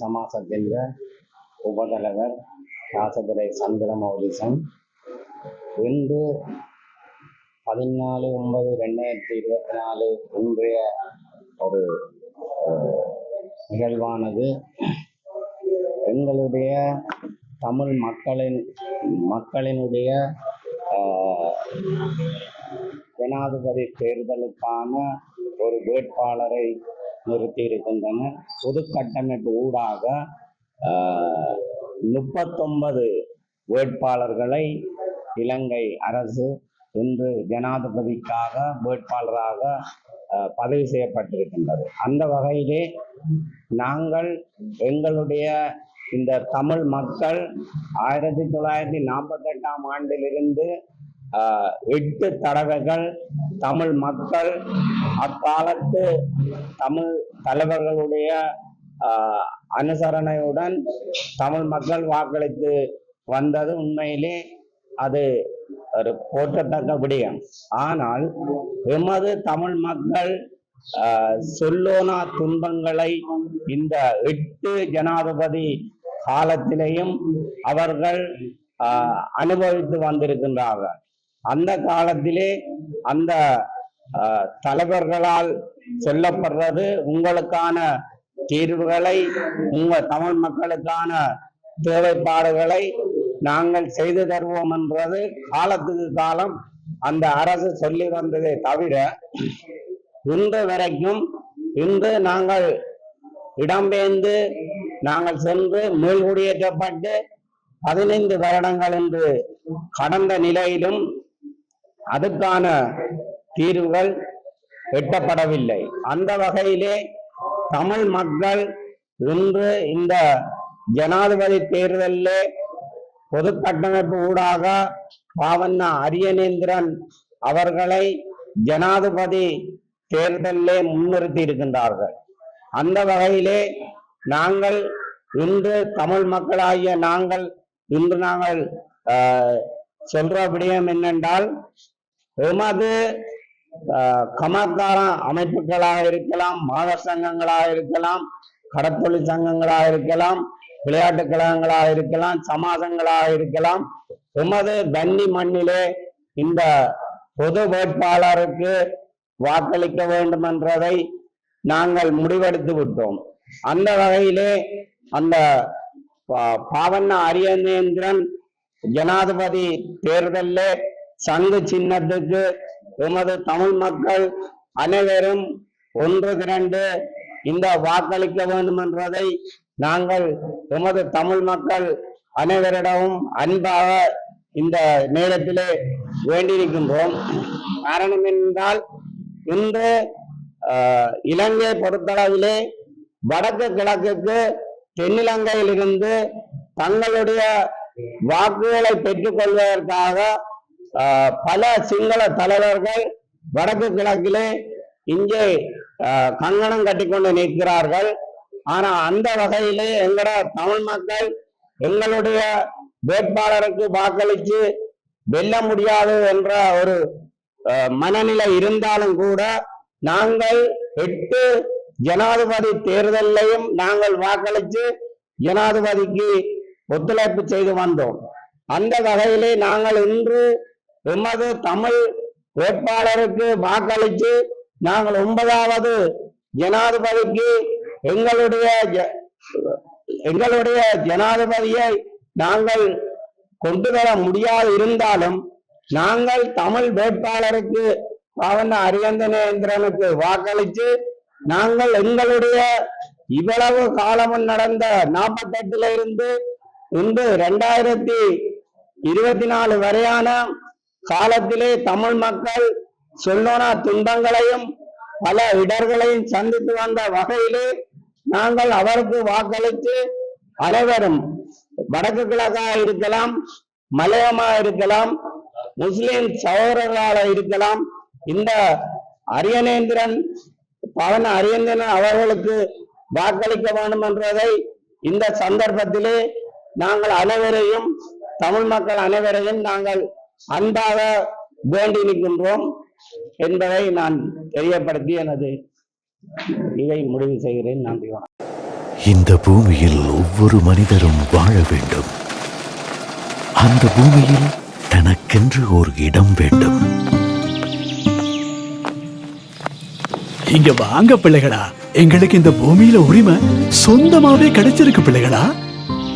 சமாசத்தின் உபதலைவர் ராசதுரை சந்திரமௌலிசன். இன்று பதினாலு ஒன்பது ரெண்டாயிரத்தி இருபத்தி நாலு இன்றைய ஒரு நிகழ்வானது. எங்களுடைய தமிழ் மக்களின் மக்களினுடைய ஜனாதிபதி தேர்தலுக்கான ஒரு வேட்பாளரை நிறுத்தி இருக்கின்றனர் பொது கட்டமைப்பு ஊடாக முப்பத்தொன்பது வேட்பாளர்களை இலங்கை அரசு இன்று ஜனாதிபதிக்காக வேட்பாளராக பதிவு செய்யப்பட்டிருக்கின்றது. அந்த வகையிலே நாங்கள் எங்களுடைய இந்த தமிழ் மக்கள் ஆயிரத்தி தொள்ளாயிரத்தி நாற்பத்தெட்டாம் ஆண்டிலிருந்து எட்டு தடவைகள் தமிழ் மக்கள் அக்காலத்து தமிழ் தலைவர்களுடைய அனுசரணையுடன் தமிழ் மக்கள் வாக்களித்து வந்தது உண்மையிலே அது ஒரு போற்றத்தக்க விடயம். ஆனால் எமது தமிழ் மக்கள் சொல்லோனா துன்பங்களை இந்த எட்டு ஜனாதிபதி காலத்திலேயும் அவர்கள் அனுபவித்து வந்திருக்கின்றார்கள். அந்த காலத்திலே அந்த தலைவர்களால் சொல்லப்படுறது உங்களுக்கான தீர்வுகளை உங்கள் தமிழ் மக்களுக்கான தேவைப்பாடுகளை நாங்கள் செய்து தருவோம் என்றது காலத்துக்கு காலம் அந்த அரசு சொல்லி வந்ததை தவிர இன்று வரைக்கும் இன்று நாங்கள் இடம்பெயர்ந்து நாங்கள் சென்று மீள்குடியேற்றப்பட்டு பதினைந்து வருடங்கள் என்று கடந்த நிலையிலும் அதுக்கான தீர்வுகள் எட்டப்படவில்லை. அந்த வகையிலே தமிழ் மக்கள் இன்று இந்த ஜனாதிபதி தேர்தலிலே பொது கட்டமைப்பு ஊடாக பாவண்ணா அரியநேந்திரன் அவர்களை ஜனாதிபதி தேர்தலிலே முன்னிறுத்தி இருக்கின்றார்கள். அந்த வகையிலே நாங்கள் இன்று தமிழ் மக்களாகிய நாங்கள் இன்று நாங்கள் சொல்ற விடயம் என்னென்றால் எமது ஆஹ், அமைப்புகளாக இருக்கலாம் மாத சங்கங்களாக இருக்கலாம் கடத்தொழில் சங்கங்களாக இருக்கலாம் விளையாட்டு கழகங்களாக இருக்கலாம் சமாசங்களாக இருக்கலாம். எமது தண்ணி மண்ணிலே இந்த பொது வேட்பாளருக்கு வாக்களிக்க வேண்டும் என்றதை நாங்கள் முடிவெடுத்து விட்டோம். அந்த வகையிலே அந்த பா- பாவண்ண அரியநேந்திரன் ஜனாதிபதி தேர்தலிலே சங்கு சின்னத்துக்கு எமது தமிழ் மக்கள் அனைவரும் ஒன்று திரண்டு இந்த வாக்களிக்க வேண்டும் என்றதை நாங்கள் எமது தமிழ் மக்கள் அனைவரிடமும் அன்பாக இந்த நேரத்திலே வேண்டியிருக்கின்றோம். காரணம் என்றால் இன்று ஆஹ், இலங்கை பொறுத்தளவிலே வடக்கு கிழக்குக்கு தென்னிலங்கையிலிருந்து தங்களுடைய வாக்குகளை பெற்றுக் கொள்வதற்காக பல சிங்கள தலைவர்கள் வடக்கு கிழக்கிலே இங்கே கங்கணம் கட்டிக்கொண்டு நிற்கிறார்கள். ஆனா அந்த வகையிலே எங்கட தமிழ் மக்கள் எங்களுடைய வேட்பாளருக்கு வாக்களித்து வெல்ல முடியாது என்ற ஒரு அஹ், மனநிலை இருந்தாலும் கூட நாங்கள் எட்டு ஜனாதிபதி தேர்தலையும் நாங்கள் வாக்களித்து ஜனாதிபதிக்கு ஒத்துழைப்பு செய்து வந்தோம். அந்த வகையிலே நாங்கள் இன்று எமது தமிழ் வேட்பாளருக்கு வாக்களித்து நாங்கள் ஒன்பதாவது ஜனாதிபதிக்கு எங்களுடைய ஜ- எங்களுடைய ஜனாதிபதியை நாங்கள் கொண்டு வர முடியாது இருந்தாலும் நாங்கள் தமிழ் வேட்பாளருக்கு பாவண்ண அரியந்தனேந்திரனுக்கு வாக்களித்து நாங்கள் எங்களுடைய இவ்வளவு காலமும் நடந்த நாற்பத்தெட்டுல இருந்து இன்று ரெண்டாயிரத்தி இருபத்தி நாலு வரையான காலத்திலே தமிழ் மக்கள் சொல்லோனா துன்பங்களையும் பல இடர்களையும் சந்தித்து வந்த வகையிலே நாங்கள் அவருக்கு வாக்களித்து அனைவரும் வடக்கு கிழக்காக இருக்கலாம் மலையமா இருக்கலாம் முஸ்லிம் சகோதரர்களாக இருக்கலாம். இந்த அரியநேந்திரன் பவன அரியந்திரன் அவர்களுக்கு வாக்களிக்க வேண்டும் என்றதை இந்த சந்தர்ப்பத்திலே நாங்கள் அனைவரையும் தமிழ் மக்கள் அனைவரையும் நாங்கள் அன்பாக வேண்டி நிற்கின்றோம் என்பதை நான் தெரியப்படுத்தி எனது இதை முடிவு செய்கிறேன். நன்றி வணக்கம். இந்த பூமியில் ஒவ்வொரு மனிதரும் வாழ வேண்டும். அந்த பூமியில் தனக்கென்று ஒரு இடம் வேண்டும். இங்க வாங்க பிள்ளைகளா. எங்களுக்கு இந்த பூமியில உரிமை சொந்தமாவே கிடைச்சிருக்கு பிள்ளைகளா.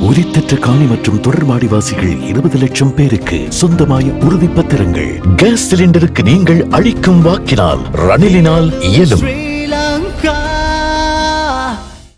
உரித்தற்ற காணி மற்றும் தொடர்வாடிவாசிகள் இருபது லட்சம் பேருக்கு சொந்தமாய உறுதிப்பத்திரங்கள். கேஸ் சிலிண்டருக்கு நீங்கள் அளிக்கும் வாக்கினால் ரணிலினால் இயலும்.